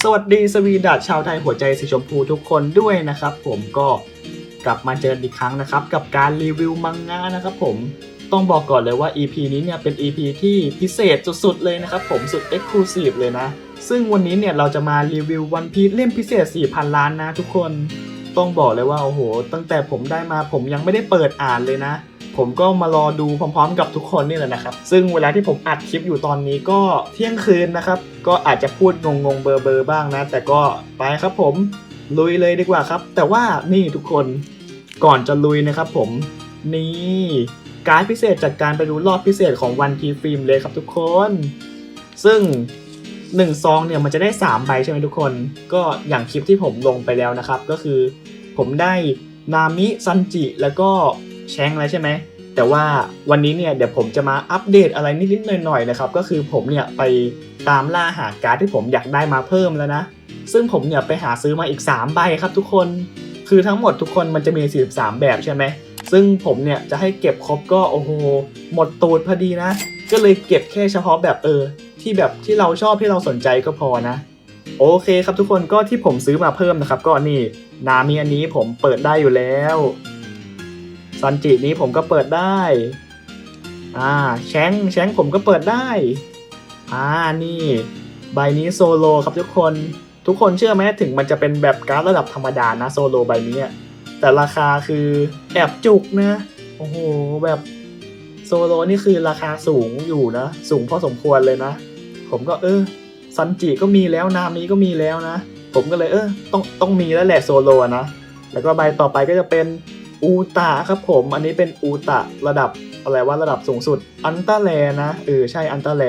สวัสดีสวีดัตชาวไทยหัวใจสีชมพูทุกคนด้วยนะครับผมก็กลับมาเจออีกครั้งนะครับ กับการรีวิวมังงะนะครับผมต้องบอกก่อนเลยว่า EP นี้เนี่ยเป็น EP ที่พิเศษสุดๆเลยนะครับผมสุด Exclusive เลยนะ ซึ่งวันนี้เนี่ยเราจะมารีวิววันพีเล่มพิเศษ 4,000 ล้านนะทุกคนต้องบอกเลยว่าโอ้โห ตั้งแต่ผมได้มาผมยังไม่ได้เปิดอ่านเลยนะ ผมก็มารอดูพร้อมๆ กับทุกคนนี่แหละนะครับ ซึ่งเวลาที่ผมอัดคลิปอยู่ตอนนี้ก็เที่ยงคืนนะครับ ก็อาจจะพูดงงๆเบอร์ๆบ้างนะ แต่ก็ไปครับผมลุยเลยดีกว่าครับ แต่ว่านี่ทุกคนก่อนจะลุยนะครับผมนี่การดพิเศษจากการไปดูรอบพิเศษของวันทีฟิล์มเลยครับทุกคน ซึ่ง1ซองเนี่ยมันจะได้ 3 ใบใช่ไหมทุกคน ก็อย่างคลิปที่ผมลงไปแล้วนะครับ ก็คือผมได้นามิซันจิแล้วก็ แชงแล้วใช่ไหมแต่ว่าวันนี้เนี่ยเดี๋ยวผมจะมาอัปเดตอะไรนิดๆหน่อยๆนะครับก็คือผมเนี่ยไปตามล่าหาการ์ดที่ผมอยากได้มาเพิ่มแล้วนะ ซึ่งผมเนี่ยไปหาซื้อมาอีก 3 ใบครับทุกคน คือทั้งหมดทุกคนมันจะมี 43 แบบใช่ไหมซึ่งผมเนี่ยจะให้เก็บครบก็โอ้โหหมดตูดพอดีนะ ก็เลยเก็บแค่เฉพาะแบบเออ ที่แบบที่เราชอบที่เราสนใจก็พอนะ โอเคครับทุกคนก็ที่ผมซื้อมาเพิ่มนะครับ ก็นี่นามีอันนี้ผมเปิดได้อยู่แล้ว ซันจินี้ผมก็เปิดได้ อ่าแชงแชงผมก็เปิดได้ อ่านี่ ใบนี้โซโลครับทุกคน ทุกคนเชื่อไหมถึงมันจะเป็นแบบการ์ดระดับธรรมดานะโซโลใบนี้อะแต่ราคาคือแอบจุกนะ โอ้โหแบบโซโลนี่คือราคาสูงอยู่นะ สูงพอสมควรเลยนะ ผมก็เออซันจิก็มีแล้วนามิก็มีแล้วนะ ผมก็เลยเออต้องต้องมีแล้วแหละโซโลนะ แล้วก็ใบต่อไปก็จะเป็น อูตะครับผมอันนี้เป็นอูตะระดับอะไรว่าระดับสูงสุดอันตาแลนะเออใช่อันตาแล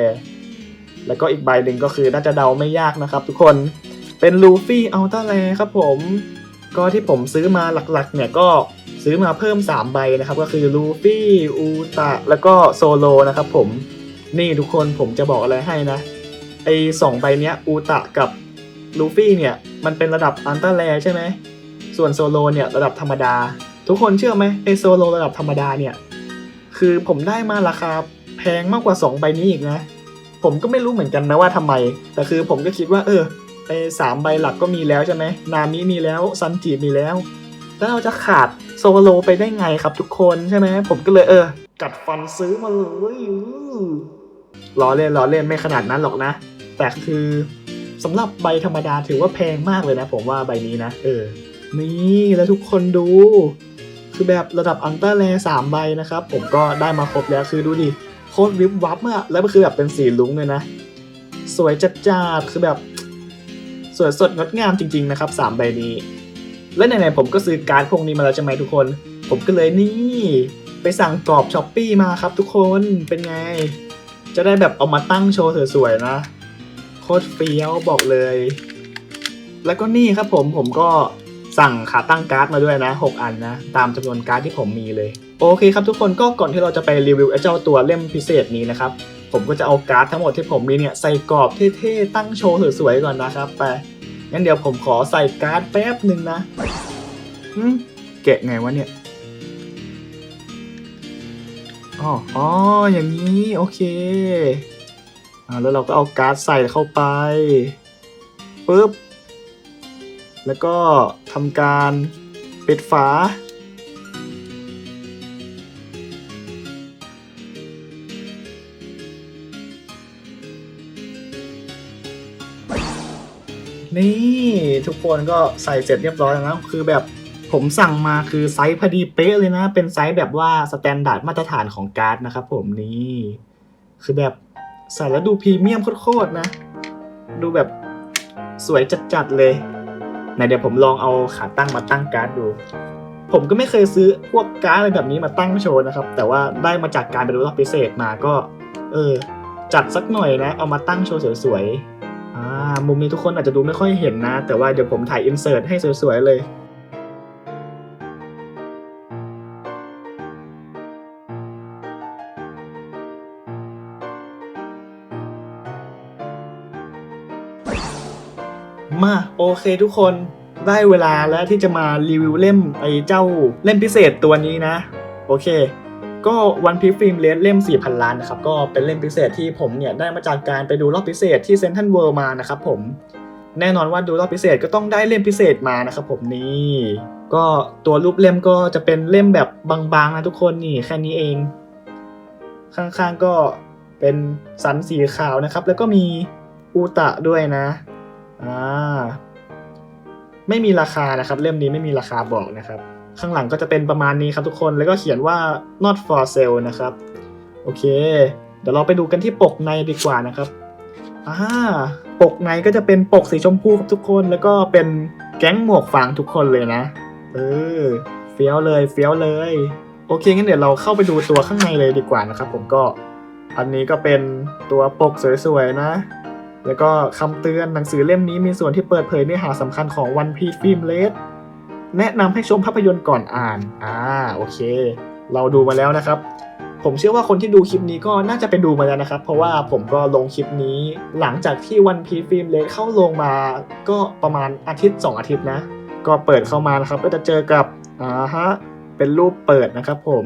แล้วก็อีกใบหนึ่งก็คือน่าจะเดาไม่ยากนะครับ ทุกคนเป็นลูฟี่อัลตาแลครับผมก็ที่ผมซื้อมาหลักๆ เนี่ยก็ซื้อมาเพิ่ม 3 ใบนะครับ ก็คือลูฟี่อูตะแล้วก็โซโลนะครับผมนี่ทุกคนผมจะบอกอะไรให้นะไอสองใบเนี้ยอูตะกับลูฟี่เนี่ยมันเป็นระดับอันตอร์แลใช่ไหมส่วนโซโลเนี่ยระดับธรรมดา ทุกคนเชื่อไหมไอโซโลระดับธรรมดาเนี่ย คือผมได้มาราคาแพงมากกว่า 2 ใบนี้อีกนะ ผมก็ไม่รู้เหมือนกันนะว่าทำไม แต่คือผมก็คิดว่าเออไอสามใบหลักก็มีแล้วใช่ไหมนามิมีแล้วซันจิมีแล้ว แล้วเราจะขาดโซโลไปได้ไงครับทุกคนใช่ไหมผมก็เลยเออ กัดฟันซื้อมาเลยอือล้อเล่นล้อเล่นไม่ขนาดนั้นหรอกนะ แต่คือสำหรับใบธรรมดาถือว่าแพงมากเลยนะ ผมว่าใบนี้นะ เออ นี่แล้วทุกคนดู คือแบบระดับอันเตอร์แลสามใบนะครับ ผมก็ได้มาครบแล้วคือดูดิโคตรวิบวับอะแล้วก็คือแบบเป็นสีลุ้งเลยนะ สวยจัดจ้าดคือแบบ สวยสดงดงามจริง ๆ นะครับสามใบนี้ และไหนๆผมก็ซื้อการ์ดพวกนี้มาแล้วใช่ไหมทุกคน ผมก็เลยนี่ ไปสั่งกรอบช้อปปี้มาครับทุกคนเป็นไง จะได้แบบเอามาตั้งโชว์สวยๆนะโคตรเฟี้ยวบอกเลย แล้วก็นี่ครับผมผมก็ สั่งขาตั้งการ์ดมาด้วยนะ 6 อันนะ ตามจำนวนการ์ดที่ผมมีเลย โอเคครับทุกคนก็ก่อนที่เราจะไปรีวิวไอ้เจ้าตัวเล่มพิเศษนี้นะครับ ผมก็จะเอาการ์ดทั้งหมดที่ผมมีเนี่ยใส่กรอบเท่ๆตั้งโชว์สวยๆก่อนนะครับไปงั้นเดี๋ยวผมขอใส่การ์ดแป๊บหนึ่งนะหึแกะไงวะเนี่ยอ๋ออ๋ออย่างนี้โอเคอ่าแล้วเราก็เอาการ์ดใส่เข้าไปปึ๊บ แล้วก็ทำการปิดฝา นี่ทุกคนก็ใส่เสร็จเรียบร้อยแล้วนะคือแบบผมสั่งมาคือไซส์พอดีเป๊ะเลยนะ เป็นไซส์แบบว่าสแตนดาร์ดมาตรฐานของการ์ดนะครับผมนี่คือแบบใส่แล้วดูพรีเมียมโคตรๆนะ ดูแบบสวยจัดๆเลย ไหนเดี๋ยวผมลองเอาขาตั้งมาตั้งการ์ดดู ผมก็ไม่เคยซื้อพวกการ์ดอะไรแบบนี้มาตั้งโชว์นะครับ แต่ว่าได้มาจากการไปดูรอบพิเศษมาก็ เออ จัดสักหน่อยนะ เอามาตั้งโชว์สวยๆ อ่า มุมนี้ทุกคนอาจจะดูไม่ค่อยเห็นนะ แต่ว่าเดี๋ยวผมถ่ายอินเสิร์ตให้สวยๆเลย มาโอเคทุกคนได้เวลาแล้วที่จะมารีวิวเล่มไอ้เจ้าเล่มพิเศษตัวนี้นะ โอเค ก็วันพีฟิล์มเลสเล่ม 4,000 ล้านนะครับ ก็เป็นเล่มพิเศษที่ผมเนี่ยได้มาจากการไปดูรอบพิเศษที่เซนทันเวิลด์มานะครับผมแน่นอนว่าดูรอบพิเศษก็ต้องได้เล่มพิเศษมานะครับผมนี่ก็ตัวรูปเล่มก็จะเป็นเล่มแบบบางๆนะทุกคนนี่แค่นี้เอง ข้างๆก็เป็นสันสีขาวนะครับ แล้วก็มีอูตะด้วยนะ อ่าไม่มีราคานะครับ เล่มนี้ไม่มีราคาบอกนะครับ ข้างหลังก็จะเป็นประมาณนี้ครับทุกคนแล้วก็เขียนว่า not for sale นะครับ โอเค เดี๋ยวเราไปดูกันที่ปกในดีกว่านะครับอ่าปกในก็จะเป็นปกสีชมพูครับทุกคนแล้วก็เป็นแก๊งหมวกฟางทุกคนเลยนะ เออเฟี้ยวเลยเฟี้ยวเลย โอเคงั้นเดี๋ยวเราเข้าไปดูตัวข้างในเลยดีกว่านะครับ ผมก็อันนี้ก็เป็นตัวปกสวยๆนะ แล้วก็คำเตือนหนังสือเล่มนี้มีส่วนที่เปิดเผยเนื้อหาสำคัญของ One Piece Film Red แนะนำให้ชมภาพยนตร์ก่อนอ่าน อ่า โอเค เราดูมาแล้วนะครับ ผมเชื่อว่าคนที่ดูคลิปนี้ก็น่าจะไปดูมาแล้วนะครับ เพราะว่าผมก็ลงคลิปนี้ หลังจากที่ One Piece Film Red เข้าลงมา ก็ประมาณอาทิตย์ 2 อาทิตย์นะ ก็เปิดเข้ามานะครับ ก็จะเจอกับ อ่าฮะ เป็นรูปเปิดนะครับผม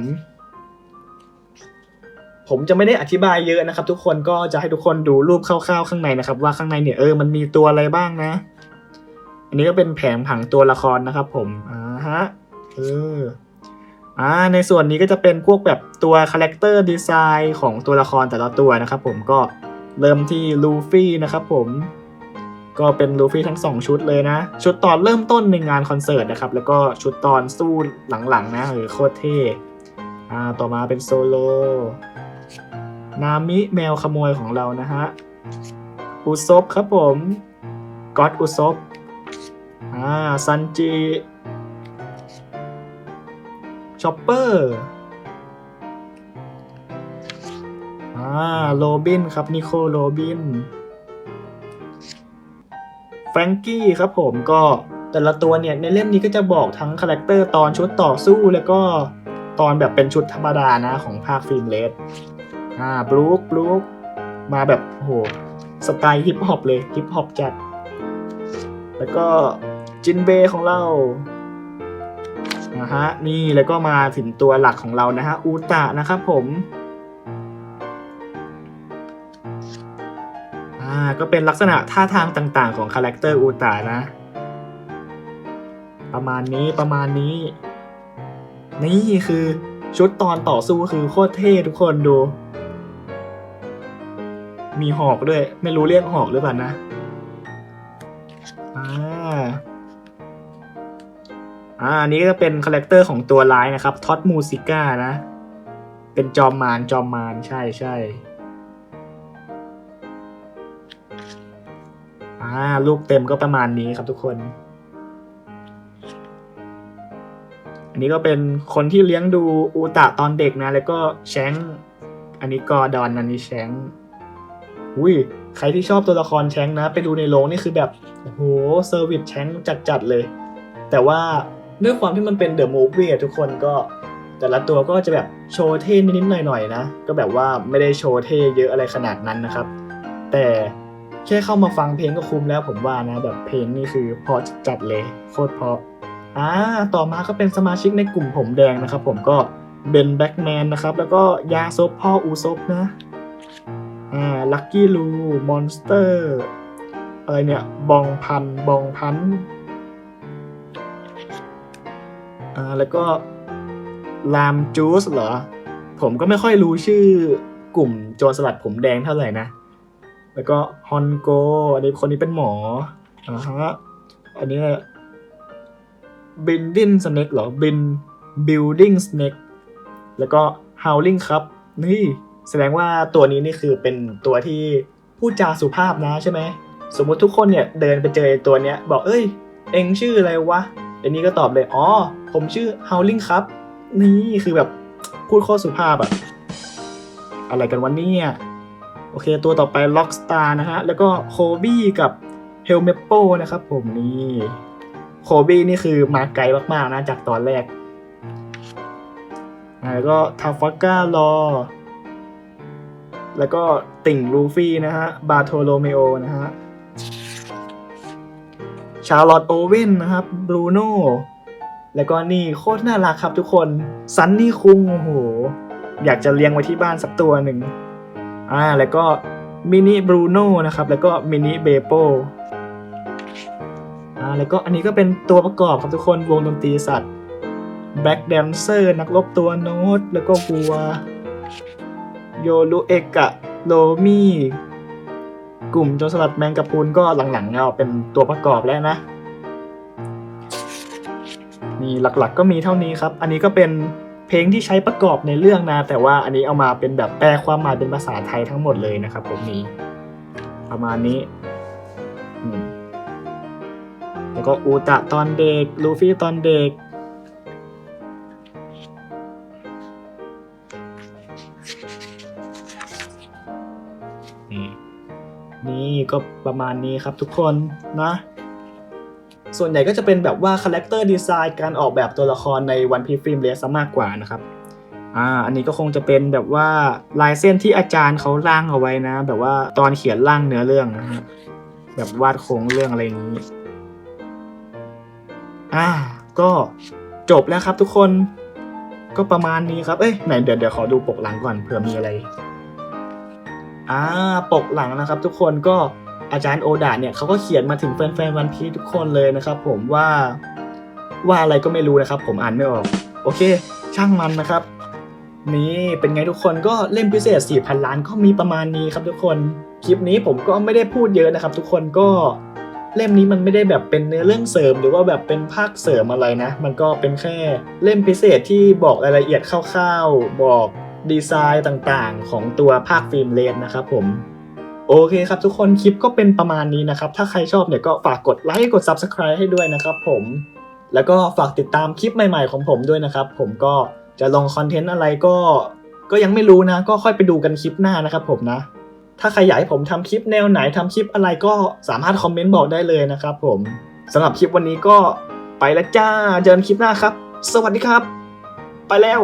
ผมจะไม่ได้อธิบายเยอะนะครับ ทุกคนก็จะให้ทุกคนดูรูปคร่าวๆข้างในนะครับ ว่าข้างในเนี่ยเออมันมีตัวอะไรบ้างนะ อันนี้ก็เป็นแผงผังตัวละครนะครับ ผมอ่าฮะเอออ่าในส่วนนี้ก็จะเป็นพวกแบบตัวคาแรคเตอร์ดีไซน์ของตัวละครแต่ละตัวนะครับ ผมก็เริ่มที่ลูฟี่นะครับ ผมก็เป็นลูฟี่ทั้งสองชุดเลยนะ ชุดตอนเริ่มต้นในงานคอนเสิร์ตนะครับ แล้วก็ชุดตอนสู้หลังๆนะเออโคตรเท่อ่าต่อมาเป็นโซโล นามิแมวขโมยของเรานะฮะอุซบครับผมก็อดอุซบอ่าซันจิชอปเปอร์อ่าโรบินครับนิโคโรบินแฟรงกี้ครับผมก็แต่ละตัวเนี่ยในเล่มนี้ก็จะบอกทั้งคาแรคเตอร์ตอนชุดต่อสู้แล้วก็ตอนแบบเป็นชุดธรรมดานะของภาคฟิล์มเลส อ่าบลูคบลูคมาแบบโอ้โหสไตล์ฮิปฮอปเลยฮิปฮอปจัด แล้วก็จินเบของเรานะฮะนี่แล้วก็มาถึงตัวหลักของเรานะฮะอูตะนะครับผมอ่าก็เป็นลักษณะท่าทางต่างๆ ของคาแรคเตอร์อูตะนะ ประมาณนี้ประมาณนี้ นี่คือชุดตอนต่อสู้คือโคตรเท่ทุกคนดู มีหอกด้วย ไม่รู้เรียกหอกหรือเปล่านะอ่าอ่าอันนี้ก็จะเป็นคาแรคเตอร์ของตัวร้ายนะครับท็อตมูสิก้านะ เป็นจอมมารจอมมารใช่ใช่อ่าลูกเต็มก็ประมาณนี้ครับทุกคน อันนี้ก็เป็นคนที่เลี้ยงดูอูตะตอนเด็กนะ แล้วก็แชงอันนี้กอร์ดอนอันนี้แชง อุ้ยใครที่ชอบตัวละครแชงนะ ไปดูในโรงนี่คือแบบโอ้โหเซอร์วิสแชงจัดๆเลย แต่ว่าด้วยความที่มันเป็นเดอะมูฟวี่ทุกคนก็ แต่ละตัวก็จะแบบโชว์เท่นิดๆหน่อยๆนะ ก็แบบว่าไม่ได้โชว์เท่เยอะอะไรขนาดนั้นนะครับ แต่แค่เข้ามาฟังเพลงก็คุ้มแล้วผมว่านะแบบเพลงนี่คือพอจัดๆเลยโคตรเพราะอ่าต่อมาก็เป็นสมาชิกในกลุ่มผมแดงนะครับ ผมก็เบนแบ็กแมนนะครับ แล้วก็ยาซบพ่ออูซบนะ อ่าลักกี้ลูมอนสเตอร์อะไรเนี่ย บองพัน บองพันอ่าแล้วก็ลามจูสเหรอ ผมก็ไม่ค่อยรู้ชื่อกลุ่มโจรสลัดผมแดงเท่าไหร่นะ แล้วก็ฮอนโก อันนี้คนนี้เป็นหมออ่าฮะ อันนี้บินดินสเน็กเหรอบินบิลดิ้งสเน็กแล้วก็ฮาวลิงครับ นี่ แสดงว่าตัวนี้นี่คือเป็นตัวที่พูดจาสุภาพนะใช่ไหม สมมุติทุกคนเนี่ยเดินไปเจอตัวเนี้ยบอกเอ้ย เอ็งชื่ออะไรวะไอ้นี่ก็ตอบเลย อ๋อ ผมชื่อฮาวลิงครับ นี่คือแบบพูดโคตรสุภาพอะอะไรกันวันนี้โอเคตัวต่อไปล็อกสตาร์นะฮะ แล้วก็โคบี้กับเฮลเมปโปนะครับผมนี่โคบี้นี่คือมาไกลมาก ๆ นะ จากตอนแรก แล้วก็ทาฟัก้ารอ แล้วก็ติ่งลูฟี่นะฮะ บาโทโลเมโอนะฮะ ชาร์ลอตโอเว่นนะครับ บรูโน่ แล้วก็นี่โคตรน่ารักครับทุกคน ซันนี่คุงโอ้โห อยากจะเลี้ยงไว้ที่บ้านสักตัวหนึ่ง อ่า แล้วก็มินิบรูโน่นะครับ แล้วก็มินิเบโปอ่า แล้วก็อันนี้ก็เป็นตัวประกอบครับทุกคน วงดนตรีสัตว์แบ็กแดนเซอร์นักรบตัวโน้ต แล้วก็วัว โยรุเอกะโรมี่กลุ่มโจรสลัดแมงกะพรุนก็หลังๆเอาเป็นตัวประกอบแล้วนะมีหลักๆก็มีเท่านี้ครับ อันนี้ก็เป็นเพลงที่ใช้ประกอบในเรื่องนะ แต่ว่าอันนี้เอามาเป็นแบบแปลความหมายเป็นภาษาไทยทั้งหมดเลยนะครับ ผมมีประมาณนี้แล้วก็อูตะตอนเด็กลูฟี่ตอนเด็ก ก็ประมาณนี้ครับทุกคนนะ ส่วนใหญ่ก็จะเป็นแบบว่าคาแรคเตอร์ดีไซน์การออกแบบตัวละครในวันพีฟิล์มเลสมากกว่านะครับอ่าอันนี้ก็คงจะเป็นแบบว่าลายเส้นที่อาจารย์เขาร่างเอาไว้นะ แบบว่าตอนเขียนร่างเนื้อเรื่องนะฮะแบบวาดโครงเรื่องอะไรอย่างนี้อ่าก็จบแล้วครับทุกคนก็ประมาณนี้ครับ เอ้ยไหนเดี๋ยวเดี๋ยวขอดูปกหลังก่อนเผื่อมีอะไร อ่าปกหลังนะครับทุกคนก็อาจารย์โอดาเนี่ยเขาก็เขียนมาถึงแฟนๆวันพีทุกคนเลยนะครับผมว่าว่าอะไรก็ไม่รู้นะครับ ผมอ่านไม่ออก โอเค ช่างมันนะครับ นี่เป็นไงทุกคนก็เล่มพิเศษ 4,000 ล้านก็มีประมาณนี้ครับทุกคนคลิปนี้ผมก็ไม่ได้พูดเยอะนะครับ ทุกคนก็เล่มนี้มันไม่ได้แบบเป็นเนื้อเรื่องเสริม หรือว่าแบบเป็นภาคเสริมอะไรนะ มันก็เป็นแค่เล่มพิเศษที่บอกรายละเอียดคร่าวๆ บอก ดีไซน์ต่างๆ ของตัวภาคฟิล์มเลนนะครับผมโอเคครับทุกคนคลิปก็เป็นประมาณนี้นะครับ ถ้าใครชอบเนี่ยก็ฝากกดไลค์กด Subscribe ให้ด้วยนะครับผมแล้วก็ฝากติดตามคลิปใหม่ๆของผมด้วยนะครับ ผมก็จะลงคอนเทนต์อะไรก็ ก็ยังไม่รู้นะ ก็ค่อยไปดูกันคลิปหน้านะครับผมนะ ถ้าใครอยากให้ผมทำคลิปแนวไหนทำคลิปอะไรก็สามารถคอมเมนต์บอกได้เลยนะครับผมสำหรับคลิปวันนี้ก็ไปแล้วจ้าเจอกันคลิปหน้าครับ สวัสดีครับ ไปแล้ว